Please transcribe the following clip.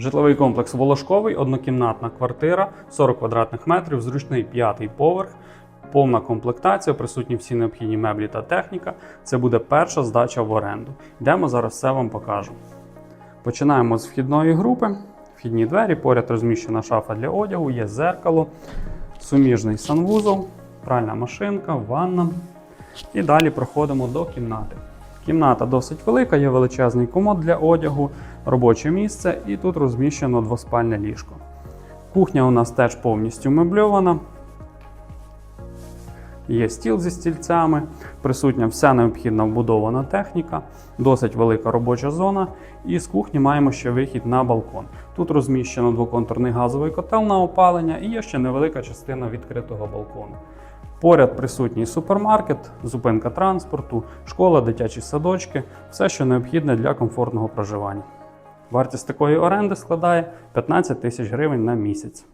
Житловий комплекс Волошковий, однокімнатна квартира, 40 квадратних метрів, зручний п'ятий поверх, повна комплектація, присутні всі необхідні меблі та техніка. Це буде перша здача в оренду. Йдемо зараз все вам покажу. Починаємо з вхідної групи. Вхідні двері, поряд розміщена шафа для одягу, є зеркало, суміжний санвузол, пральна машинка, ванна. І далі проходимо до кімнати. Кімната досить велика, є величезний комод для одягу, робоче місце, і тут розміщено двоспальне ліжко. Кухня у нас теж повністю мебльована. Є стіл зі стільцями, присутня вся необхідна вбудована техніка, досить велика робоча зона. І з кухні маємо ще вихід на балкон. Тут розміщено двоконтурний газовий котел на опалення і є ще невелика частина відкритого балкону. Поряд присутній супермаркет, зупинка транспорту, школа, дитячі садочки все, що необхідне для комфортного проживання. Вартість такої оренди складає 15 тисяч гривень на місяць.